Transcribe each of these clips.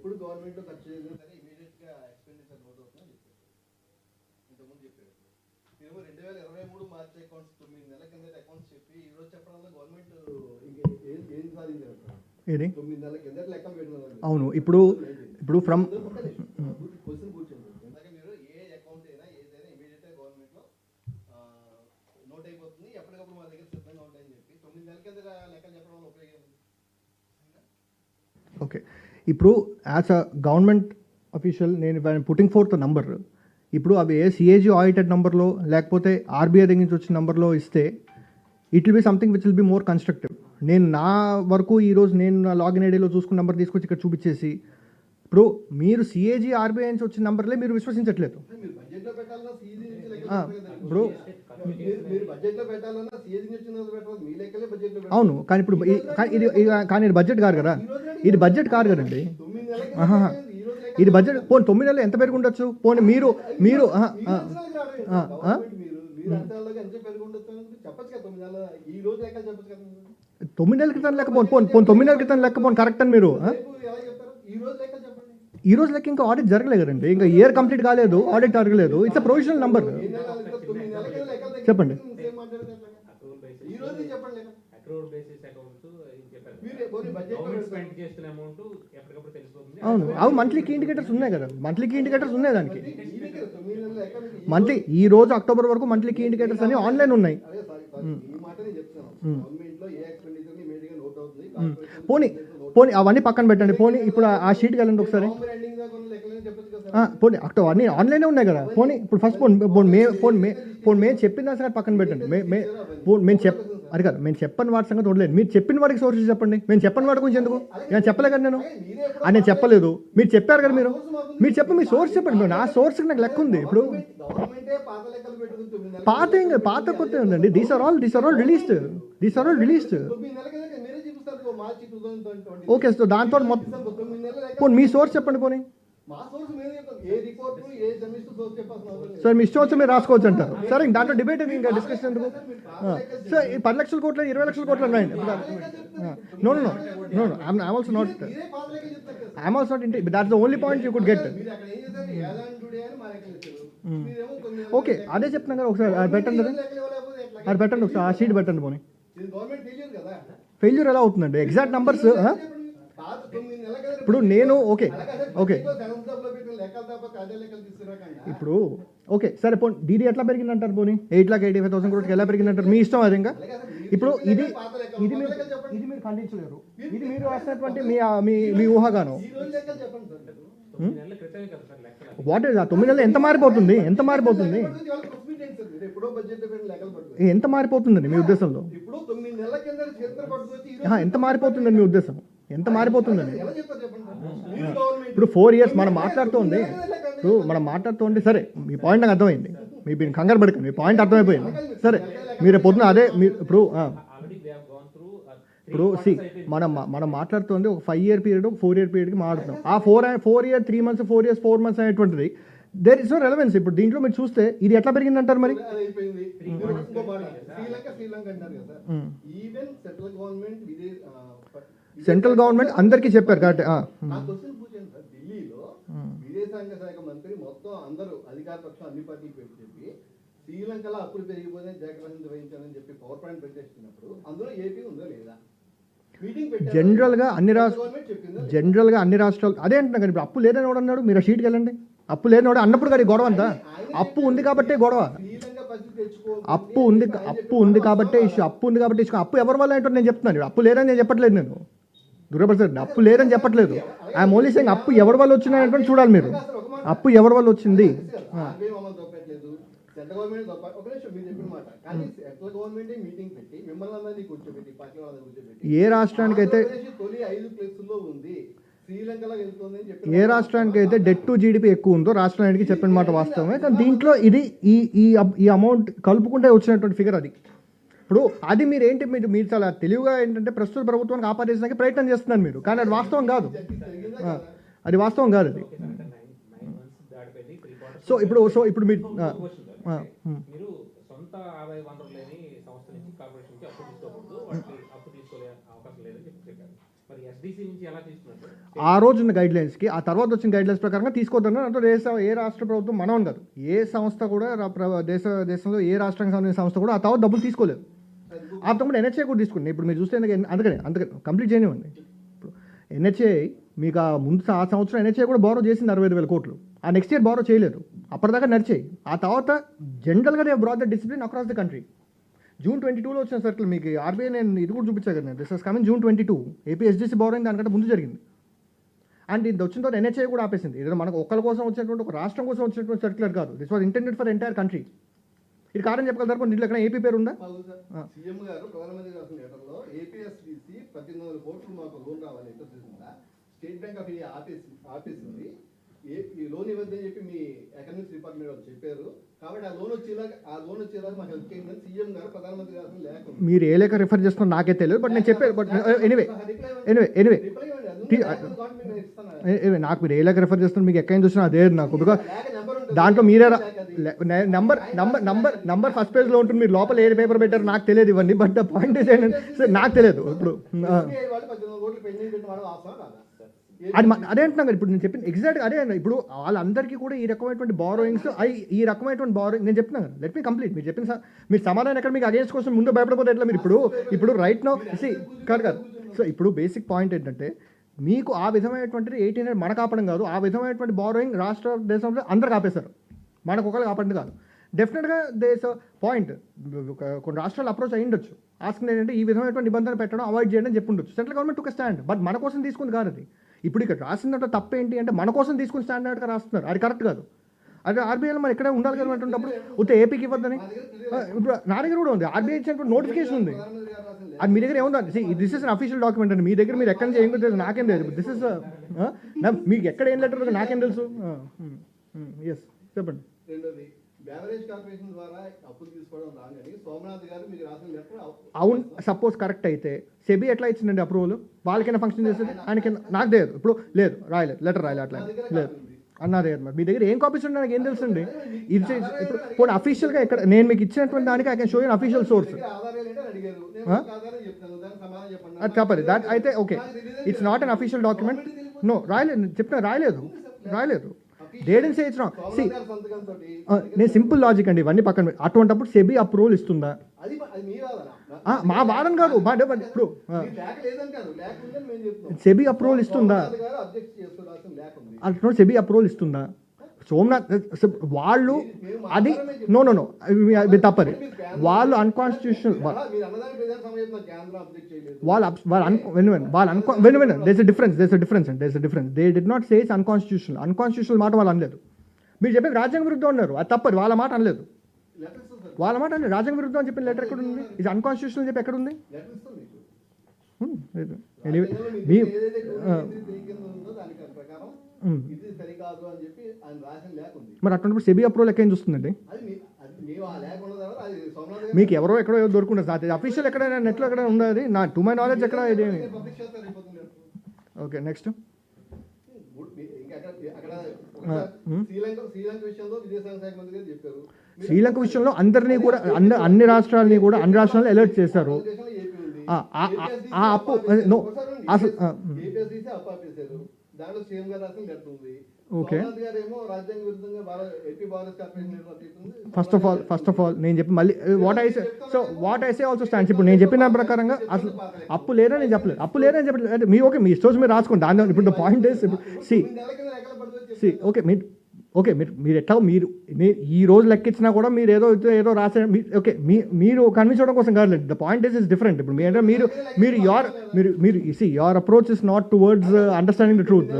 ఎప్పుడు గవర్నమెంట్ ఖర్చు చేసినా సరే ఇమీడియట్గా ఎక్స్పెండిచర్ నోట్ అవుతుందని చెప్పారు. ఇంతకుముందు చెప్పారు. మేము రెండు వేల ఇరవై మూడు మార్చి అకౌంట్స్ తొమ్మిది నెలల కింద అకౌంట్స్ చెప్పి ఈ రోజు చెప్పడం వల్ల గవర్నమెంట్ ఏం ఏం సాధించారు ఏది? తొమ్మిది నెలల కింద లెక్క పెట్టిన అవును ఇప్పుడు ఇప్పుడు ఫ్రమ్ క్వశ్చన్ కూర్చోండి ఇందాక మీరు ఏ అకౌంట్ అయినా ఏదైనా ఇమీడియట్గా గవర్నమెంట్లో నోట్ అయిపోతుంది. ఎప్పటికప్పుడు మా దగ్గర సిద్ధంగా ఉంటాయని చెప్పి తొమ్మిది నెలల కింద లెక్కలు చెప్పడం వల్ల ఉపయోగం ఓకే. ఇప్పుడు యాజ్ అ గవర్నమెంట్ అఫీషియల్ నేను పుట్టింగ్ ఫోర్త్ నంబర్ ఇప్పుడు అవి ఏ సిఏజీ ఆడిటెడ్ నంబర్లో లేకపోతే ఆర్బీఐ దగ్గర నుంచి వచ్చిన నంబర్లో ఇస్తే it will be something which will be more constructive నేను నా వరకు ఈరోజు నేను నా లాగిన్ ఐడిలో చూసుకున్న నెంబర్ తీసుకొచ్చి ఇక్కడ చూపించేసి ఇప్పుడు మీరు సిఏజీ ఆర్బీఐ నుంచి వచ్చిన నంబర్లే మీరు విశ్వసించట్లేదు. ఇప్పుడు అవును కానీ ఇప్పుడు ఈ- కానీ ఇది కానీ ఇది బడ్జెట్ కాదు కదా. ఇది బడ్జెట్ కాదు కదండి. ఇది బడ్జెట్ పోనీ తొమ్మిది నెలలు ఎంత పెరిగి ఉండొచ్చు? పోనీ మీరు మీరు తొమ్మిది నెలల. క్రితం లెక్క పోను పోను పోను తొమ్మిది నెలల క్రితం లెక్క పోను కరెక్ట్ అని మీరు ఆ? రేపు ఎలా చెప్తారు ఈ రోజు లెక్క ఇంకా ఆడిట్ జరగలేదు కదండి ఇంకా ఇయర్ కంప్లీట్ కాలేదు ఆడిట్ జరగలేదు. ఇట్స్ అ ప్రొవిజనల్ నంబర్ చెప్పండి. అవును. అవి మంత్లీకి ఇండికేటర్స్ ఉన్నాయి కదా. మంత్లీకి ఇండికేటర్స్ ఉన్నాయి దానికి. మంత్లీ ఈ రోజు అక్టోబర్ వరకు మంత్లీకి ఇండికేటర్స్ అని ఆన్లైన్ ఉన్నాయి. నోట్ అవుతుంది. కార్పొరేషన్ పోనీ పోనీ అవన్నీ పక్కన పెట్టండి. పోనీ ఇప్పుడు ఆ- షీట్ షీట్కి వెళ్ళండి ఒకసారి. పోనీ అక్కడ అన్నీ ఆన్లైనే ఉన్నాయి కదా. పోనీ ఇప్పుడు ఫస్ట్ ఫోన్ ఫోన్ మే ఫోన్ మే ఫోన్ మేము చెప్పిన సరే పక్కన పెట్టండి. మే మే ఫోన్ మేము చెప్ అది కాదు మేము చెప్పని వాటి సంగతి చూడలేదు మీరు చెప్పిన వాడికి సోర్సెస్ చెప్పండి. మేము చెప్పని వాడి గురించి ఎందుకు? నేను చెప్పలే కదా నేను? అది నేను చెప్పలేదు. మీరు చెప్పారు కదా మీరు? మీరు చెప్పి మీ సోర్స్ చెప్పండి. నా సోర్స్కి నాకు లెక్క ఉంది. ఇప్పుడు పాత ఏం కాదు, పాత కొత్త ఉందండి. These are all these are all released these are all released తొమ్మిది నెలల కింద మీరే చూపిస్తారు March two thousand twenty okay so దాంతో మొత్తం పోనీ మీ సోర్స్ చెప్పండి పోనీ. సార్ మీ ఇష్టం వచ్చి మీరు రాసుకోవచ్చు అంటారు. సరే ఇంక దాంట్లో డిబేట్ ఇంకా డిస్కషన్ ఎందుకు? సార్ ఈ పది లక్షల కోట్లు ఇరవై లక్షల కోట్లు ఉన్నాయండి. No no no no I'm also not I'm also not ఇంటి that's the only point you could get okay అదే చెప్తున్నాను కదా ఒకసారి. అది పెట్టండి అది. పెట్టండి ఒకసారి. ఆ షీట్ పెట్టండి పోనీ. ఫెయిల్యూర్ ఎలా అవుతుందండి? ఎగ్జాక్ట్ నంబర్స్ ఇప్పుడు నేను ఓకే ఓకే ఇప్పుడు ఓకే సరే పోనీ. డీడీ ఎట్లా పెరిగిందంటారు పోనీ? Eight lakh eighty five thousand కోట్కి ఎలా పెరిగిందంటారు? మీ ఇష్టం అది ఇంకా? ఇప్పుడు ఇది ఇది మీరు ఇది మీరు ఖండించలేరు. ఇది మీరు రాసినటువంటి మీ మీ మీ వాట్ ఇస్ ఆ తొమ్మిది నెలలు? ఎంత మారిపోతుంది? ఎంత మారిపోతుంది? ఎప్పుడో బడ్జెట్ పెట్టిన లెక్కలు పట్టుకోవచ్చు ఎంత మారిపోతుందండి మీ ఉద్దేశంలో? ఎంత మారిపోతుందండి మీ ఉద్దేశం? ఎంత మారిపోతుందండి? ఇప్పుడు ఫోర్ ఇయర్స్ మనం మాట్లాడుతోంది. ఇప్పుడు మనం మాట్లాడుతోంది. సరే మీ పాయింట్ నాకు అర్థమైంది. మీ మీరు కంగారు పడకండి. మీ పాయింట్ అర్థమైపోయింది. సరే మీరు పొద్దున అదే మీరు ఇప్పుడు ఆ, already they have gone through ఇప్పుడు సి మనం మనం మాట్లాడుతుంది ఒక ఫైవ్ ఇయర్ పీరియడ్ ఒక ఫోర్ ఇయర్ పీరియడ్కి మాట్లాడుతున్నాం ఆ four four year three months four years four months అనేటువంటిది దేర్ ఇస్ నో రెలవెన్స్ ఇప్పుడు దీంట్లో మీరు చూస్తే ఇది ఎట్లా మరి? మీరు. శ్రీలంక శ్రీలంక అంటారు. ఈవెన్ సెంట్రల్ గవర్నమెంట్ అందరికీ చెప్పారు పూచాను సార్ ఢిల్లీలో విదేశాంగ శాఖ మంత్రి మొత్తం అందరూ అధికార పక్షం అన్ని పార్టీలు పెట్టి చెప్పి శ్రీలంకలో అప్పులు పెరిగిపోతే జాగ్రత్త వహించాలని చెప్పి పవర్ పాయింట్ ప్రకటిస్తున్నప్పుడు అందులో ఏపీ ఉందో లేదా? జనరల్గా అన్ని రాష్ట్ర జనరల్గా అన్ని రాష్ట్రాలు అదే అంటున్నా కానీ ఇప్పుడు అప్పు లేదని వాడు అన్నాడు మీరు ఆ షీట్కి వెళ్ళండి. అప్పు లేనివాడు అన్నప్పుడు కానీ గొడవ అంతా. అప్పు ఉంది కాబట్టే గొడవ. అప్పు ఉంది అప్పు ఉంది కాబట్టే ఇష్యూ అప్పు ఉంది కాబట్టి ఇష్యూ. అప్పు ఎవరి వల్ల ఏంటో నేను చెప్తున్నాను. అప్పు లేదని నేను చెప్పట్లేదు నేను. దురప్రసాద్ అప్పు లేదని చెప్పట్లేదు. ఐఎమ్ ఓన్లీ సెయింగ్ అప్పు ఎవరి వల్ల వచ్చిందని చూడాలి మీరు. అప్పు ఎవరి వల్ల వచ్చింది? సెంట్రల్ గవర్నమెంట్ తప్ప ఒక నిమిషం మీరు చెప్పిన మాట. కానీ సెంట్రల్ గవర్నమెంట్ మీటింగ్ పెట్టి మిమ్మల్ని అందరినీ కూర్చోబెట్టి పార్టీ వాళ్ళని కూర్చోబెట్టి ఏ రాష్ట్రానికైతే ఆంధ్రప్రదేశ్ తొలి ఐదు ప్లేసుల్లో ఉంది. ఏ రాష్ట్రానికి అయితే డెట్ టు జీడిపి ఎక్కువ ఉందో రాష్ట్రానికి చెప్పిన మాట వాస్తవమే. కానీ దీంట్లో ఇది ఈ ఈ ఈ అమౌంట్ కలుపుకుంటే వచ్చినటువంటి ఫిగర్ అది. ఇప్పుడు అది మీరు ఏంటి మీరు మీరు చాలా తెలివిగా ఏంటంటే ప్రస్తుత ప్రభుత్వానికి ఆపరేషన్కి ప్రయత్నం చేస్తున్నారు మీరు. కానీ అది వాస్తవం కాదు. అది వాస్తవం కాదు అది. సో ఇప్పుడు సో ఇప్పుడు మీరు. మీరు సొంత ఆదాయ వనరులు లేని సంస్థ నుంచి కార్పొరేషన్ నుంచి అప్పు తీసుకోకూడదు అప్పు తీసుకోలే అవకాశం లేదని చెప్పి చెప్పారు. మరి ఎస్డిసి నుంచి ఎలా తీసుకున్నారు? ఆ రోజు ఉన్న గైడ్ లైన్స్కి ఆ తర్వాత వచ్చిన గైడ్ లైన్స్ ప్రకారంగా తీసుకోవద్దని అంటే దేశ ఏ రాష్ట్ర ప్రభుత్వం మనం కాదు. ఏ సంస్థ కూడా దేశ దేశంలో ఏ రాష్ట్రానికి సంబంధించిన సంస్థ కూడా ఆ తర్వాత డబ్బులు తీసుకోలేదు. ఆ తమ్ముడు ఎన్హెచ్ఏ కూడా తీసుకుంది ఇప్పుడు మీరు చూస్తే అందుకనే అందుకని కంప్లీట్ చేయనివ్వండి ఇప్పుడు ఎన్హెచ్ఏ మీకు ఆ ముందు ఆ సంవత్సరం ఎన్హెచ్ఏ కూడా బారో చేసింది అరవై ఐదు వేల కోట్లు. ఆ నెక్స్ట్ ఇయర్ బారో చేయలేదు. అప్పటిదాకా నడిచాయి ఆ తర్వాత జనరల్గా they broad the discipline across the country June twenty టూలో వచ్చిన సర్కిల్ మీకు ఆర్బీఐ నేను ఇది కూడా చూపించాను కదా this is coming June twenty two AP SDC borrowing దానికంటే ముందు జరిగింది. అండ్ ఇది వచ్చిన తర్వాత ఎన్హెచ్ఐ కూడా ఆపేసింది. ఇది మనకు ఒక్కరి కోసం వచ్చినటువంటి ఒక రాష్ట్రం కోసం వచ్చినటువంటి సర్క్యులర్ కాదు. This was intended for entire country ఇది కారణం చెప్పగలుగుతారు దీంట్లో ఎక్కడ ఏపీ పేరు ఉందా. సీఎం గారు ప్రధానమంత్రి రాసిన లెటర్లో ఏపీఎస్డిసి పద్దెనిమిది వందల కోట్లు మాకు లోన్ రావాలి స్టేట్ బ్యాంక్ ఆఫ్ ఇండియా ఆపేసి ఆపేసింది ఏ ఈ లోన్ ఇవ్వద్దని చెప్పి మీ ఎకనామిక్స్ డిపార్ట్మెంట్ వాళ్ళు చెప్పారు. కాబట్టి ఆ లోన్ వచ్చేలాగా ఆ లోన్ వచ్చేలాగా మాకు హెల్ప్ చేయండి సీఎం గారు ప్రధానమంత్రి రాసిన లేఖ ఉంది. మీరు ఏ లేఖ రిఫర్ చేస్తున్నారు నాకే తెలియదు బట్ నేను చెప్పాను బట్ ఎనివే ఎనివే ఎనివే. నాకు మీరు ఏ లేఖ రిఫర్ చేస్తున్నారు మీకు ఎక్కడి నుంచి వచ్చినా అదే నాకు. బికాస్. దాంట్లో మీరే number number number number first పేజ్లో ఉంటుంది. మీరు లోపల ఏ పేపర్ పెట్టారు నాకు తెలియదు ఇవన్నీ. బట్ ద పాయింట్ ఇస్ ఏంటంటే సరే, నాకు తెలియదు. ఇప్పుడు అది అదే అంటున్నాం కదా ఇప్పుడు నేను చెప్పిన ఎగ్జాక్ట్ అదే ఇప్పుడు వాళ్ళందరికీ కూడా ఈ రకమైనటువంటి బారోయింగ్స్ అవి ఈ రకమైనటువంటి బారోయింగ్ నేను చెప్తున్నాను కదా లెట్ మీ కంప్లీట్ మీరు చెప్పిన మీరు సమాధానం ఎక్కడ మీకు అగేన్స్ కోసం ముందు భయపడిపోతే ఎట్లా మీరు ఇప్పుడు ఇప్పుడు రైట్ నో సి కాదు కాదు. సో ఇప్పుడు బేసిక్ పాయింట్ ఏంటంటే మీకు ఆ విధమైనటువంటిది ఎయిటీన్ హండ్రెడ్ మనకు ఆపడం కాదు. ఆ విధమైనటువంటి బారోయింగ్ రాష్ట్ర దేశంలో అందరికి ఆపేశారు. మనకు ఒకరికి ఆపడం కాదు. డెఫినెట్గా దేశ పాయింట్ కొన్ని రాష్ట్రాలు అప్రోచ్ అయ్యి ఉండొచ్చు. ఆస్కింగ్ ఏంటంటే ఈ విధమైనటువంటి నిబంధన పెట్టడం అవాయిడ్ చేయడం అని చెప్పి ఉండొచ్చు. సెంట్రల్ గవర్నమెంట్ ఒక స్టాండ్ బట్ మన కోసం తీసుకుంది కాదు అది. ఇప్పుడు ఇక్కడ రాసినట్టు తప్పేంటి ఏంటి అంటే మన కోసం తీసుకుని స్టాండర్డ్గా రాస్తున్నారు. అది కరెక్ట్ కాదు. అదే ఆర్బీఐలో మరి ఇక్కడే ఉండాలి కదా అంటున్నప్పుడు ఉత్త ఏపీకి ఇవ్వద్దని? ఇప్పుడు నా దగ్గర కూడా ఉంది. ఆర్బీఐ ఇచ్చినటువంటి నోటిఫికేషన్ ఉంది. అది మీ దగ్గర ఏముందండి this is unofficial document అండి. మీ దగ్గర మీరు ఎక్కడ ఏం తెలుసు నాకేం తెలియదు దిస్ ఇస్ మీకు ఎక్కడ ఏం లెటర్ నాకేం తెలుసు? ఎస్ చెప్పండి. కార్పొరేషన్ ద్వారా అప్పులు తీసుకోవడం రాగానే సోమనాథ్ గారు మీకు రాసిన లెటర్ అవును సపోజ్ కరెక్ట్ అయితే. సెబీ ఎట్లా ఇచ్చిందండి అప్రూవల్ వాళ్ళకైనా ఫంక్షన్ చేసేది? ఆయనకి నాకు తెలియదు. ఇప్పుడు లేదు రాయలేదు. లెటర్ రాయలేదు అట్లా. లేదు. అన్నదే మరి మీ దగ్గర ఏం కాపీస్ ఉంటే నాకు ఏం తెలుసండి? ఇది ఇప్పుడు పోనీ అఫీషియల్గా ఎక్కడ నేను మీకు ఇచ్చినటువంటి దానికి I can show you official source అది తప్పదు దాట్ అయితే okay it's not unofficial document no రాయలేదు. చెప్తున్నా రాయలేదు. రాయలేదు. గారి సంతకంతో నేను సింపుల్ లాజిక్ అండి ఇవన్నీ పక్కన అటువంటప్పుడు సెబీ అప్రూవల్ ఇస్తుందా? మీ వాదన కాదు ఇప్పుడు సెబీ అప్రూవల్ ఇస్తుందా? అంటున్నాడు సెబీ అప్రూవల్ ఇస్తుందా? సోమనాథ్ వాళ్ళు అది నో నో నో. తప్పది. వాళ్ళు అన్కాన్స్టిట్యూషనల్ వాళ్ళు వాళ్ళు వెను వెను వాళ్ళు అన్కో వెను వెను these difference these difference and these difference they did not says unconstitutional unconstitutional మాట వాళ్ళు అనలేదు. మీరు చెప్పేది రాజ్యాంగ విరుద్ధం అన్నారు. అది తప్పదు. వాళ్ళ మాట అనలేదు. వాళ్ళ మాట అనలేదు. రాజ్యాంగ విరుద్ధం అని చెప్పిన లెటర్ ఎక్కడ ఉంది? ఇది అన్కాన్స్టిట్యూషనల్ చెప్పి ఎక్కడ ఉంది? మీ ఇది సరికాదు అని చెప్పి ఆయన రాసిన లేఖ ఉంది. మరి అటువంటిప్పుడు సెబీ అప్రూవల్ ఎక్కడ చూస్తుందండి? మీకు ఎవరో ఎక్కడో ఏదో దొరుకుంటుంది సార్. అఫీషియల్ ఎక్కడైనా నెట్లో ఎక్కడ ఉందా అది నా టు మై నాలెడ్జ్ ఎక్కడ ఇది ఓకే నెక్స్ట్. శ్రీలంక విషయంలో అందరినీ కూడా అన్ని రాష్ట్రాలని కూడా అన్ని రాష్ట్రాలను అలర్ట్ చేశారు. ఆ, అప్పు అసలు ఆ, ఉమ్. APSDC అప్పు ఆపేశారు దాంట్లో సీఎం గారు రాసిన లెటర్ ఉంది. Okay. First of all first of all నేను చెప్పి మళ్ళీ what I so what I say also stands ఇప్పుడు నేను చెప్పిన ప్రకారంగా అసలు అప్పు లేదని నేను చెప్పలేదు. అప్పు లేదని చెప్పలేదు. అంటే మీ ఓకే మీ ఇష్టం మీరు రాసుకోండి. దాని ఇప్పుడు పాయింట్ సి సి ఓకే మీరు ఓకే మీరు మీరు ఎట్లా మీరు మీ- ఈ రోజు లెక్కించినా కూడా మీరు ఏదో ఏదో రాసే ఓకే మీ మీరు కన్విన్స్ అవడం కోసం కాదు the point is is different ఇప్పుడు మీ అంటే మీరు మీరు యోర్ మీరు మీరు see your approach is not towards understanding the truth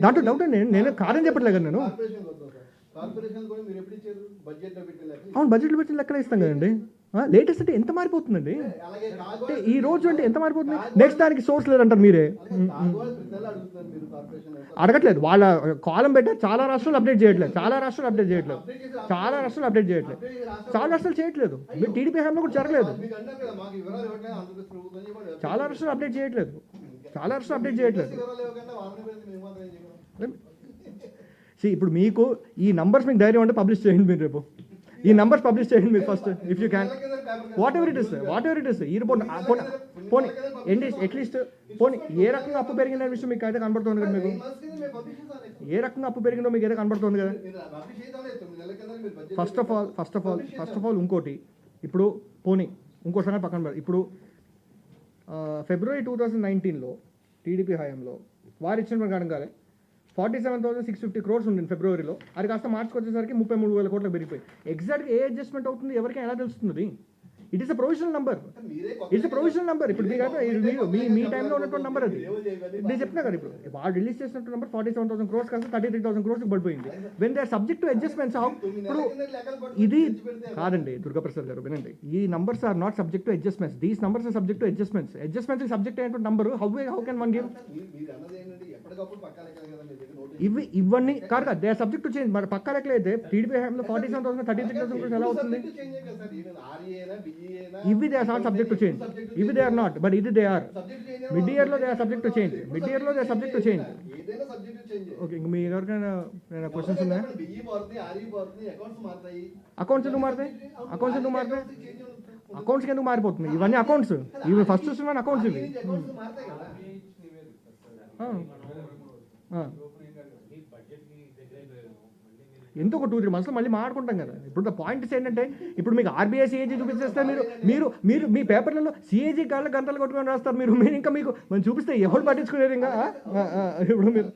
దాంట్లో డౌట్ అండి నేను కాదని చెప్పట్లేదు కదా నేను. అవును బడ్జెట్లో పెట్టిన లెక్కలే ఇస్తాం కదండి. లేటెస్ట్ అంటే ఎంత మారిపోతుందండి? అంటే ఈ రోజు అంటే ఎంత మారిపోతుంది? నెక్స్ట్ దానికి సోర్స్ లేదంటారు మీరే? అడగట్లేదు. వాళ్ళ కాలం పెట్టారు. చాలా రాష్ట్రాలు అప్డేట్ చేయట్లేదు. చాలా రాష్ట్రాలు అప్డేట్ చేయట్లేదు. చాలా రాష్ట్రాలు అప్డేట్ చేయట్లేదు. చాలా రాష్ట్రాలు చేయట్లేదు. మీరు టీడీపీ హయాంలో కూడా జరగలేదు. చాలా రాష్ట్రాలు అప్డేట్ చేయట్లేదు. చాలా రాష్ట్రాలు అప్డేట్ చేయట్లేదు. ఇప్పుడు మీకు ఈ నంబర్స్ మీకు ధైర్యం అంటే పబ్లిష్ చేయండి మీరు రేపు. ఈ నంబర్స్ పబ్లిష్ చేయండి మీరు first if you can whatever it is whatever it is ఈ రిపోర్ట్ పోనీ పోనీ ఏంటి అట్లీస్ట్ పోనీ ఏ రకంగా అప్పు పెరిగిన విషయం మీకు అయితే కనబడుతుంది కదా మీకు? ఏ రకంగా అప్పు పెరిగిందో మీకు ఏదో కనబడుతుంది కదా? First of all first of all first of all ఇంకోటి ఇప్పుడు పోనీ ఇంకో సంగతి పక్కన పెడదాం. ఇప్పుడు ఫిబ్రవరి టూ థౌజండ్ నైన్టీన్లో టీడీపీ హయాంలో వారు ఇచ్చిన ప్రకారం కాలే. Forty seven thousand six fifty crores ఉంది ఫిబ్రవరిలో. అది కాస్త మార్చుకు వచ్చేసరికి ముప్పై మూడు వేల కోట్లు పెరిగిపోయి ఎగ్జాక్ట్గా ఏ అడ్జస్ట్మెంట్ అవుతుంది ఎవరికి ఎలా తెలుస్తుంది? It is a provisional number it's a provisional number ఇప్పుడు మీరు మీ మీ టైంలో ఉన్నటువంటి నంబర్ అది. నేను చెప్పినా కదా ఇప్పుడు. వాళ్ళు రిలీజ్ చేసినట్టు number forty seven thousand crores కాస్త థర్టీ త్రీ థౌసండ్ క్రోర్స్ పడిపోయింది. When they are subject to adjustments how ఇప్పుడు ఇది కాదండి దుర్గాప్రసాద్ గారు వినండి. ఈ numbers are not subject to adjustments these numbers are subject to adjustments adjustments subject అయినటువంటి number how how can one give ఇవి ఇవన్నీ కాదు కదా దే సబ్జెక్ట్ చేంజ్ మరి పక్క లెక్కలు అయితే టీడీపీ హయాంలో forty seven thousand thirty three thousand ఎలా అవుతుంది ఇవి they are not subject change ఇవి దే ఆర్ నాట్ బట్ ఇది దే ఆర్ మిడ్ ఇయర్లో they are subject change mid ఇయర్లో దే సబ్జెక్ట్ చేంజ్ ఓకే ఇంక మీ ఎవరికైనా క్వశ్చన్స్ ఉన్నాయా? అకౌంట్స్ అకౌంట్స్ ఎందుకు మారుతాయి? అకౌంట్స్ ఎందుకు మారుతాయి? అకౌంట్స్కి ఎందుకు మారిపోతుంది? ఇవన్నీ అకౌంట్స్ ఇవి ఫస్ట్ చూసిన అకౌంట్స్ ఇవి అకౌంట్స్ మారుతాయి కదా ఆ. ఆ. ఈ బడ్జెట్కి దగ్గర అయిపోయాము. ఎందుకు ఎంతో ఒక టూ త్రీ మంత్స్లో మళ్ళీ మాట్లాడుకుంటాం కదా? ఇప్పుడు పాయింట్స్ ఏంటంటే ఇప్పుడు మీకు ఆర్బీఐ సిఏజీ చూపించేస్తే మీరు మీరు మీరు మీ పేపర్లలో సిఏజీ కాళ్ళ గంటలు కొట్టుకొని రాస్తారు. మీరు మీరు ఇంకా మీకు మనం చూపిస్తే ఎవరు పట్టించుకునేది ఇంకా ఇప్పుడు మీరు